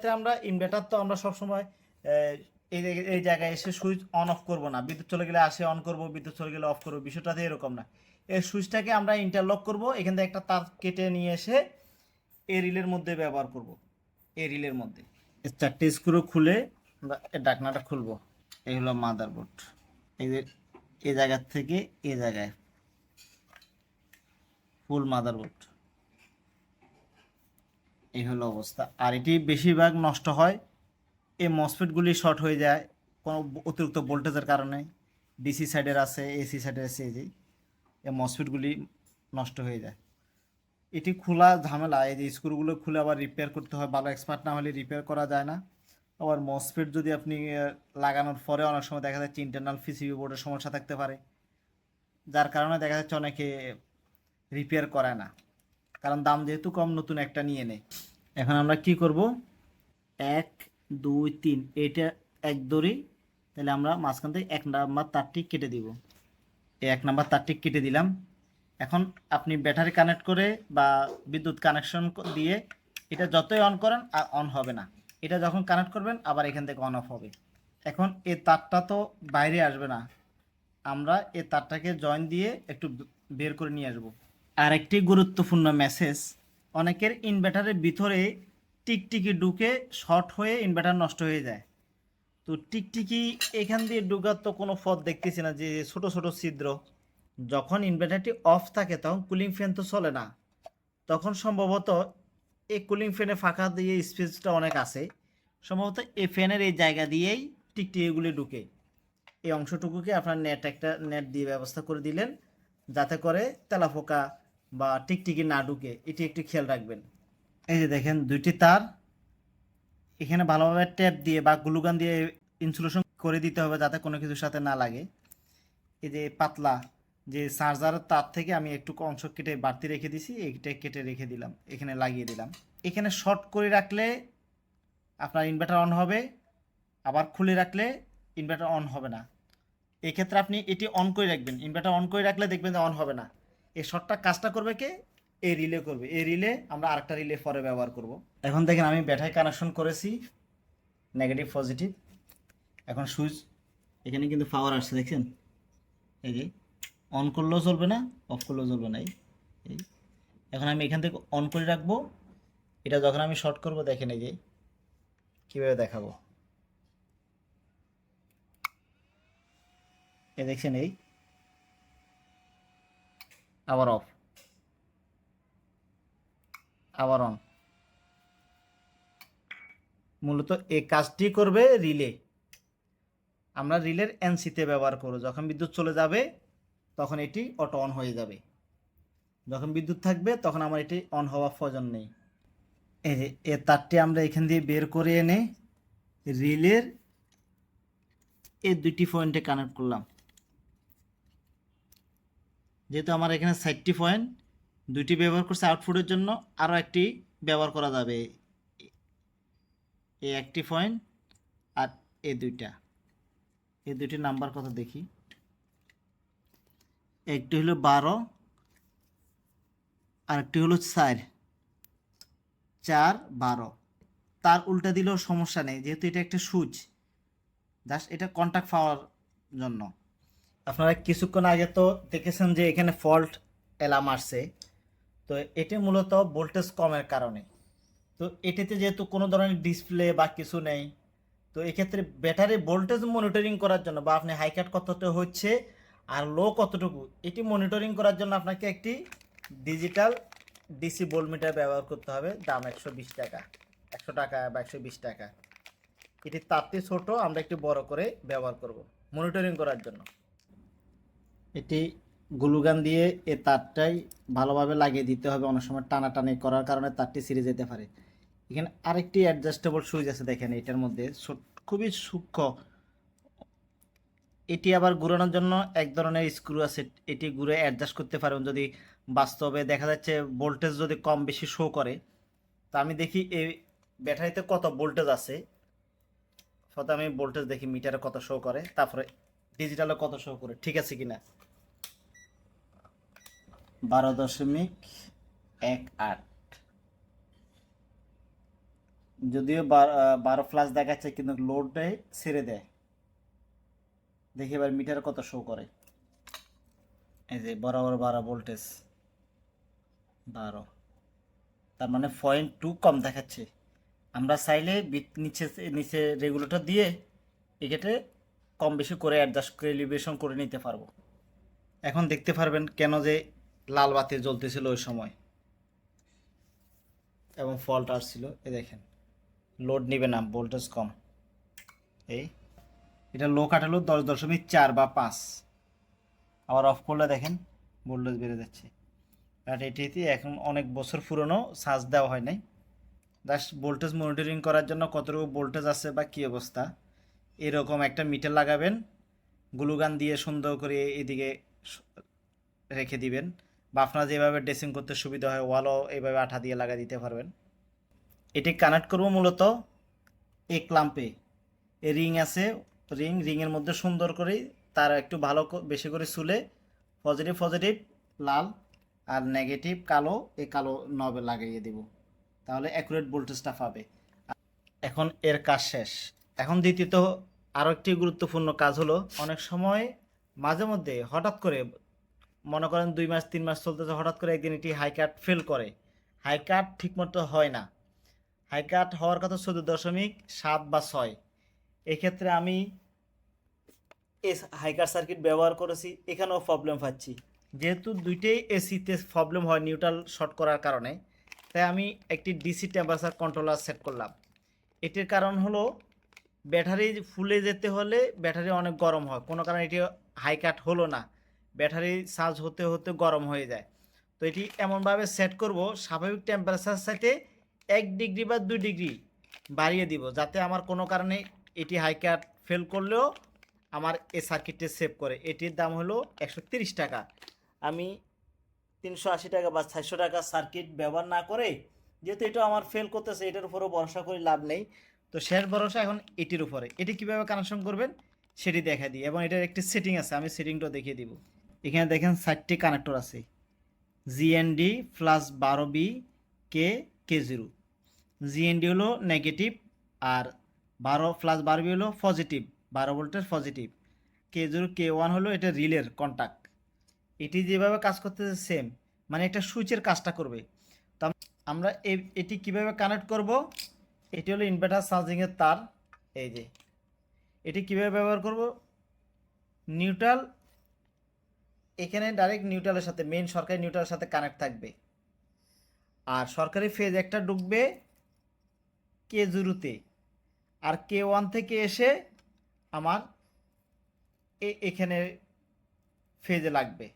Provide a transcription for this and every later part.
ক্ষেত্রে আমরা ইনভার্টার তো আমরা সবসময় এই এই জায়গায় এসে সুইচ অন অফ করব না। বিদ্যুৎ চলে গেলে আসে অন করব, বিদ্যুৎ চলে গেলে অফ করব বিষয়টাতে এরকম না। এই সুইচটাকে আমরা ইন্টারলক করব, এখান থেকে একটা তার কেটে নিয়ে এসে এই রিলের মধ্যে ব্যবহার করব। এই রিলের মধ্যে। চারটে স্ক্রু খুলে ডাকনাটা খুলবো। এই হলো মাদারবোর্ড এই যে, এই জায়গার থেকে এ জায়গায়। ফুল মাদারবোর্ড এই হলো অবস্থা। আর এটি বেশিরভাগ নষ্ট হয়, এই মসফেটগুলি শর্ট হয়ে যায় কোনো অতিরিক্ত ভোল্টেজের কারণে। ডিসি সাইডের আছে, এসি সাইডের আছে, এই যে, এই মসফেটগুলি নষ্ট হয়ে যায়। এটি খোলা ঝামেলা, এই যে স্ক্রুগুলো খুলে আবার রিপেয়ার করতে হয়, ভালো এক্সপার্ট না হলে রিপেয়ার করা যায় না। আবার মসফেট যদি আপনি লাগানোর পরে অনেক সময় দেখা যাচ্ছে ইন্টারনাল পিসিবি বোর্ডের সমস্যা থাকতে পারে। যার কারণে দেখা যাচ্ছে অনেকে রিপেয়ার করে না। কারণ দাম যেহেতু কম, নতুন একটা নিয়ে নেয়। এখন আমরা কি করব? এক, দুই, তিন, এটা এক দড়ি, তাহলে আমরা মাঝখান থেকে এক নাম্বার তারটি কেটে দিব। এই এক নাম্বার তারটি কেটে দিলাম। এখন আপনি ব্যাটারি কানেক্ট করে বা বিদ্যুৎ কানেকশন দিয়ে এটা যতই অন করেন আর অন হবে না। এটা যখন কানেক্ট করবেন, আবার এখান থেকে অন অফ হবে। এখন এই তারটা তো বাইরে আসবে না। আমরা এই তারটাকে জয়েন দিয়ে একটু বের করে নিয়ে আসব। আর একটি গুরুত্বপূর্ণ মেসেজ অনেকের ইনভার্টারের ভিতরে টিকটিকি ঢুকে শর্ট হয়ে ইনভার্টার নষ্ট হয়ে যায়। তো টিকটিকি এখান দিয়ে ঢুকার তো কোনো পথ দেখতেছি না যে ছোট ছোট ছিদ্র। যখন ইনভার্টারটি অফ থাকে, তখন কুলিং ফ্যান তো চলে না। তখন সম্ভবত এই কুলিং ফ্যানে ফাঁকা দিয়ে স্পেসটা অনেক আছে। সম্ভবত এই ফ্যানের এই জায়গা দিয়েই টিকটিকিগুলি ঢুকে। এই অংশটুকুকে আপনার নেট একটা নেট দিয়ে ব্যবস্থা করে দিলেন, যাতে করে তেলাপোকা বা টিকটিকি না ঢুকে এটি একটু খেয়াল রাখবেন। এই যে দেখেন, দুইটি তার, এখানে ভালোভাবে ট্যাপ দিয়ে বা গ্লুগান দিয়ে ইনসুলেশন করে দিতে হবে যাতে কোনো কিছুর সাথে না লাগে। এই যে পাতলা যে চার্জারের তার থেকে আমি একটু অংশ কেটে বাড়তি রেখে দিছি, এইটা কেটে রেখে দিলাম, এখানে লাগিয়ে দিলাম। এখানে শর্ট করে রাখলে আপনার ইনভার্টার অন হবে, আবার খুলে রাখলে ইনভার্টার অন হবে না। এক্ষেত্রে আপনি এটি অন করে রাখবেন, ইনভার্টার অন করে রাখলে দেখবেন যে অন হবে না। এই শর্টটা কাজটা করবে কে? এই রিলে করবে। এই রিলে আমরা আরেকটা রিলে পরে ব্যবহার করব। এখন দেখেন আমি ব্যাটারি কানেকশন করেছি নেগেটিভ পজিটিভ এখন সুইচ এখানে কিন্তু পাওয়ার আসছে, দেখছেন? এই যে অন করলেও চলবে না অফ করলেও চলবে না, এই এই। এখন আমি এখান থেকে অন করে রাখব। এটা যখন আমি শর্ট করব, দেখেন এই যে, কীভাবে দেখাবো। এ দেখছেন, এই। আবার অফ আবার অন মূলত এই কাজটি করবে রিলে। আমরা রিলের এনসিতে ব্যবহার করব। যখন বিদ্যুৎ চলে যাবে, তখন এটি অটো অন হয়ে যাবে। যখন বিদ্যুৎ থাকবে, তখন আমার এটি অন হওয়া প্রয়োজন নেই। এই যে, এ তারটি আমরা এখান দিয়ে বের করে এনে রিলের এই দুটি পয়েন্টে কানেক্ট করলাম। যেহেতু আমার এখানে ষাটটি পয়েন্ট দুইটি ব্যবহার করছে আউটপুটের জন্য, আরও একটি ব্যবহার করা যাবে। এই একটি পয়েন্ট আর এ দুইটা। এই দুইটি নাম্বার কথা দেখি। একটি হলো বারো আর একটি হলো চার। চার, বারো। তার উল্টা দিলেও সমস্যা নেই, যেহেতু এটা একটা সুচ জাস্ট এটা কন্ট্যাক্ট পাওয়ার জন্য। আপনারা কিছুক্ষণ আগে তো দেখেছেন যে এখানে ফল্ট অ্যালার্ম আসছে। তো এটি মূলত ভোল্টেজ কমের কারণে। তো এটিতে যেহেতু কোনো ধরনের ডিসপ্লে বা কিছু নেই, তো এক্ষেত্রে ব্যাটারি ভোল্টেজ মনিটরিং করার জন্য বা আপনি হাই কাট কতটা হচ্ছে আর লো কতটুকু, এটি মনিটরিং করার জন্য আপনাকে একটি ডিজিটাল ডিসি ভোল্টমিটার ব্যবহার করতে হবে। দাম একশো বিশ টাকা, একশো টাকা বা একশো বিশ টাকা। এটি তাপটি ছোট, আমরা একটু বড় করে ব্যবহার করব মনিটরিং করার জন্য। এটি গ্লুগান দিয়ে এ তারটাই ভালোভাবে লাগিয়ে দিতে হবে। অনেক সময় টানাটানি করার কারণে তারটি ছিঁড়ে যেতে পারে। এখানে আরেকটি অ্যাডজাস্টেবল সুইচ আছে দেখেন এটার মধ্যে। খুবই সূক্ষ্ম। এটি আবার ঘুরানোর জন্য এক ধরনের স্ক্রু আছে। এটি ঘুরে অ্যাডজাস্ট করতে পারেন যদি বাস্তবে দেখা যাচ্ছে ভোল্টেজ যদি কম বেশি শো করে, তা আমি দেখি এই ব্যাটারিতে কত ভোল্টেজ আছে। প্রথমে আমি ভোল্টেজ দেখি মিটারে কত শো করে। তারপরে ডিজিটালে কত শো করে, ঠিক আছে কিনা? বারো দশমিক এক আট। যদিও বার- ফ্লাস দেখাচ্ছে, কিন্তু লোডটাই ছেড়ে দেয়। দেখি এবার মিটার কত শো করে। এই যে বরাবর বারো ভোল্টেজ বারো। তার মানে পয়েন্ট টু কম দেখাচ্ছে। আমরা চাইলে নিচে নিচে রেগুলেটর দিয়ে এক্ষেত্রে কম বেশি করে অ্যাডজাস্ট করে লিভেশন করে নিতে পারব। এখন দেখতে পারবেন কেন যে লাল বাতি জ্বলতেছিল ওই সময়। এবং ফল্ট আসছিল, এ দেখেন। লোড নেবে না ভোল্টেজ কম। এই, এটা লো কাটালো দশ দশমিক চার বা পাঁচ। আবার অফ করলে দেখেন ভোল্টেজ বেড়ে যাচ্ছে। আর এটিতে এখন অনেক বছর পুরনো চার্জ দেওয়া হয় নাই। জাস্ট ভোল্টেজ মনিটরিং করার জন্য কতটুকু ভোল্টেজ আছে বা কী অবস্থা? এরকম একটা মিটার লাগাবেন, গ্লুগান দিয়ে সুন্দর করে এদিকে রেখে দিবেন। বা আপনার যেভাবে ড্রেসিং করতে সুবিধা হয়, ওয়ালও এইভাবে আঠা দিয়ে লাগা দিতে পারবেন। এটি কানেক্ট করব মূলত এক লাম্পে। এ রিং আছে, রিং, রিংয়ের মধ্যে সুন্দর করে তার একটু ভালো বেশি করে চুলে পজিটিভ পজিটিভ লাল আর নেগেটিভ কালো এই কালো নবে লাগিয়ে দেব। তাহলে অ্যাকুরেট ভোল্টেজটা পাবে। এখন এর কাজ শেষ। এখন দ্বিতীয়ত আরও একটি গুরুত্বপূর্ণ কাজ হলো, অনেক সময় মাঝে মধ্যে হঠাৎ করে, মনে করেন দুই মাস, তিন মাস চলতেছে, হঠাৎ করে একদিন এটি হাই কাট ফেল করে। হাই কাট ঠিকমতো হয় না। হাই কাট হওয়ার কথা চোদ্দ দশমিক সাত বা ছয়। এক্ষেত্রে আমি এস হাইকার সার্কিট ব্যবহার করেছি, এখানেও প্রবলেম পাচ্ছি। যেহেতু দুইটাই এসিতে প্রবলেম হয় নিউট্রাল শর্ট করার কারণে, তাই আমি একটি ডিসি টেম্পারেচার কন্ট্রোলার সেট করলাম। এটির কারণ হলো ব্যাটারি ফুলে যেতে হলে ব্যাটারি অনেক গরম হয়। কোনো কারণে এটি হাই কাট হলো না। ব্যাটারি চার্জ হতে হতে গরম হয়ে যায়। তো এটি এমনভাবে সেট করব, স্বাভাবিক টেম্পারেচার সাথে এক ডিগ্রি বা দুই ডিগ্রি বাড়িয়ে দিব, যাতে আমার কোনো কারণে এটি হাই কাট ফেল করলেও আমার এ সার্কিটটি সেভ করে। এটির দাম হলো একশো টাকা। আমি তিনশো আশি টাকা বা চারশো টাকা সার্কিট ব্যবহার না করে, যেহেতু এটা আমার ফেল করতেছে, এটার উপরও ভরসা করে লাভ নেই। তো শেষ ভরসা এখন এটির উপরে। এটি কীভাবে কানেকশন করবেন সেটি দেখা দিই এবং এটার একটি সেটিং আছে, আমি সেটিংটাও দেখিয়ে দিব। এখানে দেখেন চারটি কানেক্টর আছে। জিএনডি প্লাস বারো V K K zero GND হলো নেগেটিভ আর বারো প্লাস বারো বি হলো পজিটিভ বারো ভোল্টের positive K zero K one হলো এটা রিলের কন্ট্যাক্ট এটি যেভাবে কাজ করতেছে সেম মানে একটা সুইচের কাজটা করবে। তো আমরা এটি কীভাবে কানেক্ট করব? এটি হলো ইনভার্টার চার্জিংয়ের তার। এই যে, এটি কীভাবে ব্যবহার করব? নিউট্রাল এখানে ডাইরেক্ট নিউট্রালের সাথে মেইন সরকারি নিউট্রালের সাথে কানেক্ট থাকবে। আর সরকারি ফেজ একটা ঢুকবে কে জিরোতে আর কে ওয়ান থেকে এসে আমার এখানে ফেজে লাগবে।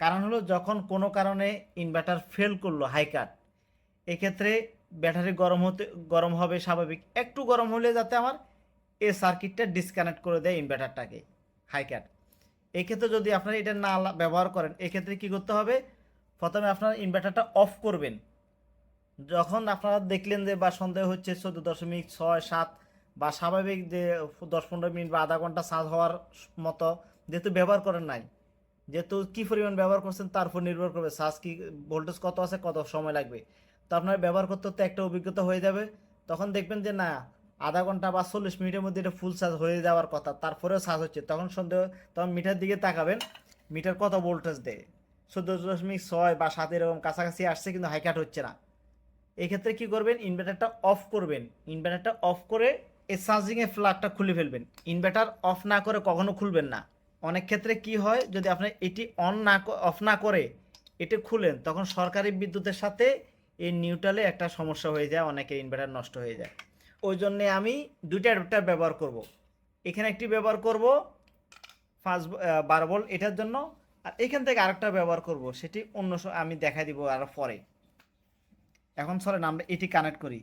কারণ হলো যখন কোনো কারণে ইনভার্টার ফেল করল হাই কাট এক্ষেত্রে ব্যাটারি গরম হতে, গরম হবে স্বাভাবিক। একটু গরম হলে যাতে আমার এই সার্কিটটা ডিসকানেক্ট করে দেয় ইনভার্টারটাকে হাই কাট এক্ষেত্রে যদি আপনারা এটা না ব্যবহার করেন, এক্ষেত্রে কি করতে হবে? প্রথমে আপনার ইনভার্টারটা অফ করবেন। যখন আপনারা দেখলেন যে বা সন্দেহ হচ্ছে চোদ্দ দশমিক ছয় সাত বা স্বাভাবিক যে দশ পনেরো মিনিট বা আধা ঘণ্টা চার্জ হওয়ার মতো, যেহেতু ব্যবহার করেন নাই, যেহেতু কী পরিমাণ ব্যবহার করছেন তার উপর নির্ভর করবে। চার্জ কি, ভোল্টেজ কত আছে, কত সময় লাগবে? তো আপনার ব্যবহার করতে করতে একটা অভিজ্ঞতা হয়ে যাবে। তখন দেখবেন যে, না, আধা ঘণ্টা বা চল্লিশ মিনিটের মধ্যে এটা ফুল চার্জ হয়ে যাওয়ার কথা। তারপরেও চার্জ হচ্ছে। তখন সন্দেহ, তখন মিটার দিকে তাকাবেন। মিটার কত ভোল্টেজ দেয়? চোদ্দ দশমিক ছয় বা সাত এরকম কাছাকাছি আসছে কিন্তু হাইকাট হচ্ছে না। এক্ষেত্রে কি করবেন? ইনভার্টারটা অফ করবেন। ইনভার্টারটা অফ করে এই চার্জিংয়ের প্লাগটা খুলে ফেলবেন। ইনভার্টার অফ না করে কখনো খুলবেন না। অনেক ক্ষেত্রে কি হয়? যদি আপনি এটি অন না অফ না করে এটি খুলেন, তখন সরকারি বিদ্যুতের সাথে এই নিউট্রালে একটা সমস্যা হয়ে যায়, অনেকের ইনভার্টার নষ্ট হয়ে যায়। ওই জন্যে আমি দুইটা অ্যাডাপ্টার ব্যবহার করব। এখানে একটি ব্যবহার করব পাঁচ বারো ভোল্ট এটার জন্য, আর এখান থেকে আরেকটা ব্যবহার করব, সেটি অন্য আমি দেখা দিব আরও পরে। এখন চলেন আমরা এটি কানেক্ট করি।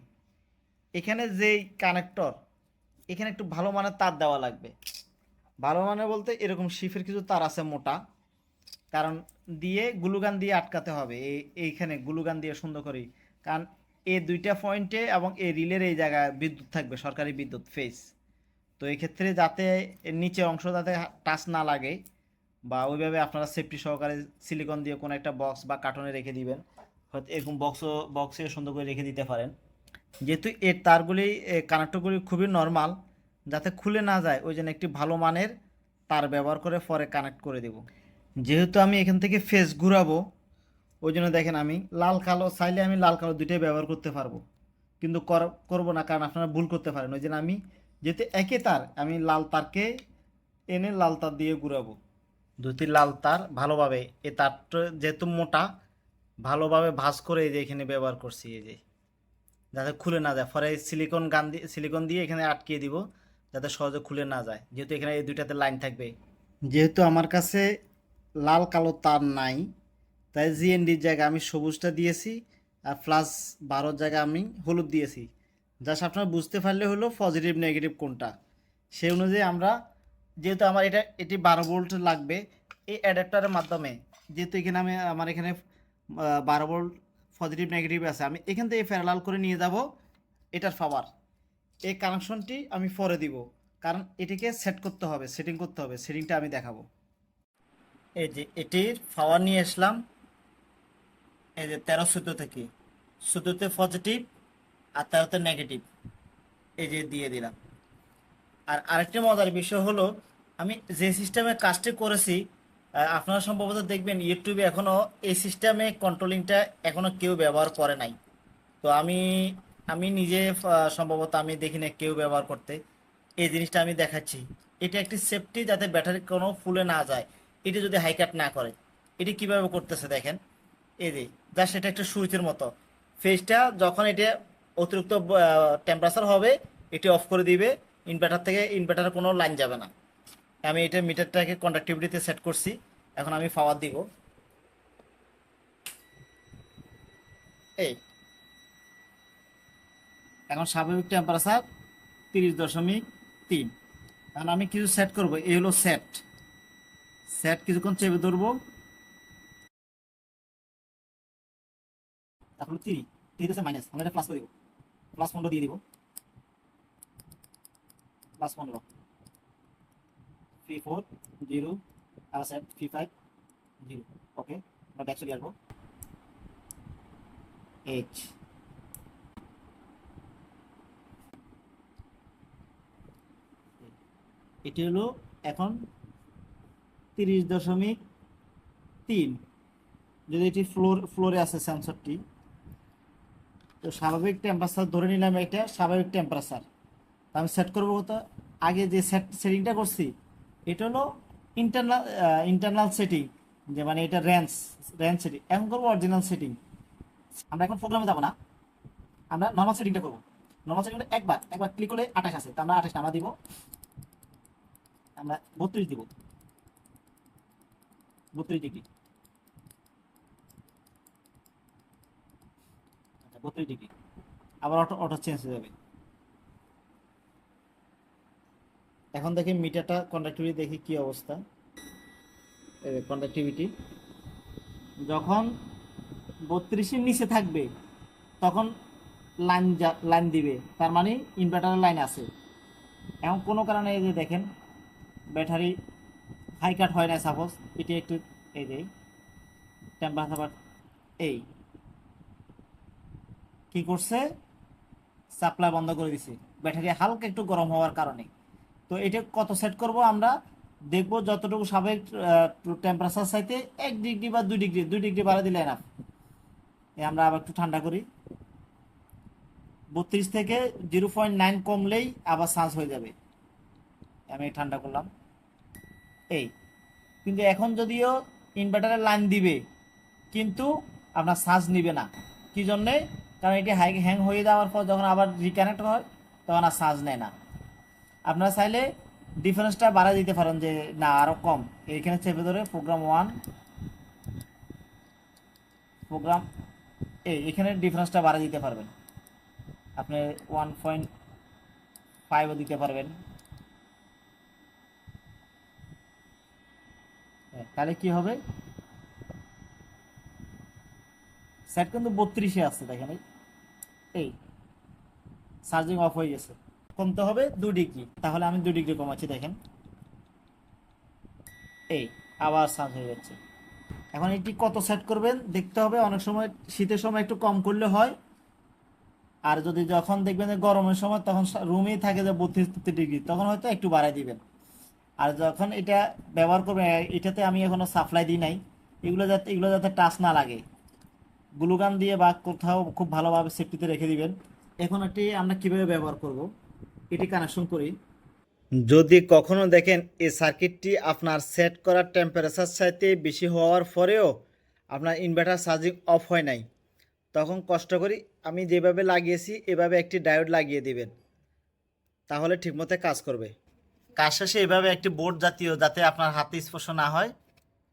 এখানে যেই কানেক্টর এখানে একটু ভালো মানের তার দেওয়া লাগবে। ভালো মানের বলতে এরকম শিফের কিছু তার আছে মোটা। কারণ দিয়ে গ্লুগান দিয়ে আটকাতে হবে এই এইখানে গ্লুগান দিয়ে সুন্দর করে কারণ এই দুইটা পয়েন্টে এবং এই রিলের এই জায়গায় বিদ্যুৎ থাকবে, সরকারি বিদ্যুৎ ফেস তো এই ক্ষেত্রে যাতে নিচে অংশ যাতে টাচ না লাগে বা ওইভাবে আপনারা সেফটি সহকারে সিলিকন দিয়ে কোনো একটা বক্স বা কার্টনে রেখে দিবেন, হয়তো এরকম বক্সও বক্সে সুন্দর করে রেখে দিতে পারেন। যেহেতু এর তারগুলি কানেক্টরগুলি খুবই নর্মাল যাতে খুলে না যায়, ওই জন্য একটি ভালো মানের তার ব্যবহার করে পরে কানেক্ট করে দেব। যেহেতু আমি এখান থেকে ফেস ঘুরাবো ওই জন্য দেখেন আমি লাল, কালো, চাইলে আমি লাল, কালো দুইটাই ব্যবহার করতে পারব। কিন্তু কর- করব না, কারণ আপনারা ভুল করতে পারেন। ওই জন্য আমি যেহেতু একই তার, আমি লাল তারকে এনে লাল তার দিয়ে ঘুরাবো। দুটি লাল তার ভালোভাবে, এ তারটা যেহেতু মোটা, ভালোভাবে ভাঁজ করে এই যে এখানে ব্যবহার করছি, এই যে। যাতে খুলে না যায়। পরে সিলিকন গান দিয়ে সিলিকন দিয়ে এখানে আটকিয়ে দিব, যাতে সহজে খুলে না যায়। যেহেতু এখানে এই দুইটাতে লাইন থাকবে। যেহেতু আমার কাছে লাল, কালো তার নাই। তাই জিএনডির জায়গায় আমি সবুজটা দিয়েছি আর প্লাস বারোর জায়গায় আমি হলুদ দিয়েছি। জাস্ট আপনারা বুঝতে পারলে হলো পজিটিভ নেগেটিভ কোনটা। সেই অনুযায়ী আমরা যেহেতু আমার এটা, এটি বারো ভোল্ট লাগবে, এই অ্যাডাপ্টারের মাধ্যমে যেহেতু এখানে আমি, আমার এখানে বারো ভোল্ট পজিটিভ নেগেটিভ আছে, আমি এখান থেকে প্যারালাল করে নিয়ে যাব এটার পাওয়ার এই কানেকশনটি আমি পরে দিব, কারণ এটিকে সেট করতে হবে সেটিং করতে হবে সেটিংটা আমি দেখাবো। এই যে এটির পাওয়ার নিয়ে আসলাম, এই যে তেরো সুতো থেকে। সুতোতে পজিটিভ আর তেরোতে নেগেটিভ এই যে দিয়ে দিলাম। আর আরেকটি মজার বিষয় হলো, আমি যে সিস্টেমে কাজটি করেছি আপনারা সম্ভবত দেখবেন ইউটিউবে এখনও এই সিস্টেমে কন্ট্রোলিংটা এখনও কেউ ব্যবহার করে নাই। তো আমি আমি নিজে সম্ভবত আমি দেখি না কেউ ব্যবহার করতে। এই জিনিসটা আমি দেখাচ্ছি। এটা একটি সেফটি যাতে ব্যাটারি কোনো ফুলে না যায়। এটি যদি হাইকাট না করে, এটি কীভাবে করতেছে দেখেন? এই যে জাস্ট এটা একটা সুইচের মতো। ফেজটা যখন এটা অতিরিক্ত টেম্পারেচার হবে, এটি অফ করে দিবে ইনভার্টার থেকে ইনভার্টারের কোনো লাইন যাবে না। আমি এটা মিটারটাকে কন্ডাক্টিভিটিতে সেট করছি, এখন আমি পাওয়ার দিব। এই। এখন স্বাভাবিক টেম্পারেচার তিরিশ দশমিক তিন। এখন আমি কিছু সেট করব, এই হলো সেট সেট কিছুক্ষণ চেপে ধরবো। তারপরে তিরি তিরি হচ্ছে মাইনাস আমরা এটা প্লাস করে দিব। প্লাস পনেরো দিয়ে দিব। প্লাস পনেরো। থ্রি ফোর জিরো আর set three five zero okay আমরা ব্যাক চলে আসব। এইচ এটি হলো এখন তিরিশ দশমিক তিন। যদি এটি ফ্লোর, ফ্লোরে আছে সেন্সরটি তো স্বাভাবিক টেম্পারেচার ধরে নিলাম এটা স্বাভাবিক টেম্পারেচার আমি সেট করব কত? আগে যে সেট সেটিংটা করছি, এটা হলো ইন্টারনাল ইন্টারনাল সেটিং যে মানে এটা রেঞ্জ রেঞ্জ সেটিং এখন করব অরিজিনাল সেটিং আমরা এখন প্রোগ্রামে যাব না। আমরা নর্মাল সেটিংটা করব। নর্মাল সেটিংটা একবার একবার ক্লিক করলে আঠাশ আছে। তো আমরা আঠাশ আমরা দিব। আমরা বত্রিশ দিব। বত্রিশ ডিগ্রি। আচ্ছা বত্রিশ ডিগ্রি। আবার অটো অটো চেঞ্জ হয়ে যাবে। এখন দেখি মিটারটা কন্ডাক্টিভিটি দেখি কি অবস্থা। কন্ডাক্টিভিটি যখন বত্রিশের নিচে থাকবে, তখন লাইন লাইন দিবে। তার মানে ইনভার্টারের লাইন আছে। এখন কোনো কারণে এই যে দেখেন ব্যাটারি হাই কাট হয় না সাপোজ এটি একটু এই যে টেম্পারেচার এই। কি করছে? সাপ্লাই বন্ধ করে দিছে। ব্যাটারি হালকা একটু গরম হওয়ার কারণে। তো এটা কত সেট করব আমরা? দেখব যতটুকু স্বাভাবিক টেম্পারেচার চাইতে এক ডিগ্রি বা দুই ডিগ্রি দুই ডিগ্রি বাড়া দিলে না এ আমরা আবার একটু ঠান্ডা করি। বত্রিশ থেকে জিরো পয়েন্ট নাইন কমলেই আবার চান্স হয়ে যাবে। আমি ঠান্ডা করলাম। এই। কিন্তু এখন যদিও ইনভার্টারের লাইন দিবে, কিন্তু আপনার চার্জ নিবে না। কি জন্যে? কারণ এটি হাই হ্যাং হয়ে যাওয়ার পর যখন আবার রিকানেক্ট হয়, তখন আর চার্জ নেয় না। আপনারা চাইলে ডিফারেন্সটা বাড়ায় দিতে পারেন যে, না আরও কম। এইখানে চেপে ধরে প্রোগ্রাম ওয়ান প্রোগ্রাম এই এখানে ডিফারেন্সটা বাড়ায় দিতে পারবেন। আপনি ওয়ান পয়েন্ট ফাইভও দিতে পারবেন হ্যাঁ, তাহলে কি হবে? সেট কিন্তু বত্রিশে আছে, দেখেন এই। চার্জিং অফ হয়ে গেছে। কমতে হবে দু ডিগ্রি তাহলে আমি দু ডিগ্রি কমাচ্ছি, দেখেন। এই, আবার চার্জ হয়ে যাচ্ছে। এখন এটি কত সেট করবেন, দেখতে হবে। অনেক সময় শীতের সময় একটু কম করলে হয়। আর যদি যখন দেখবেন গরমের সময়, তখন রুমেই থাকে যে বত্রিশ ডিগ্রি তখন হয়তো একটু বাড়াই দিবেন। আর যখন এটা ব্যবহার করবেন, এটাতে আমি এখনও সাপ্লাই দিই নাই, এগুলো যাতে এগুলো যাতে টাচ না লাগে। গ্লুগান দিয়ে বা কোথাও খুব ভালোভাবে সেফটিতে রেখে দিবেন। এখন এটি আমরা কীভাবে ব্যবহার করব, এটি কানেকশন করি। যদি কখনো দেখেন এই সার্কিটটি আপনার সেট করার টেম্পারেচার চাইতে বেশি হওয়ার পরেও আপনার ইনভার্টার চার্জিং অফ হয় নাই, তখন কষ্ট করি আমি যেভাবে লাগিয়েছি, এভাবে একটি ডায়োড লাগিয়ে দিবেন, তাহলে ঠিকমতো কাজ করবে। কাজ শেষে এভাবে একটি বোর্ড জাতীয় যাতে আপনার হাতে স্পর্শ না হয়,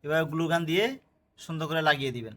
এভাবে গ্লুগান দিয়ে সুন্দর করে লাগিয়ে দিবেন।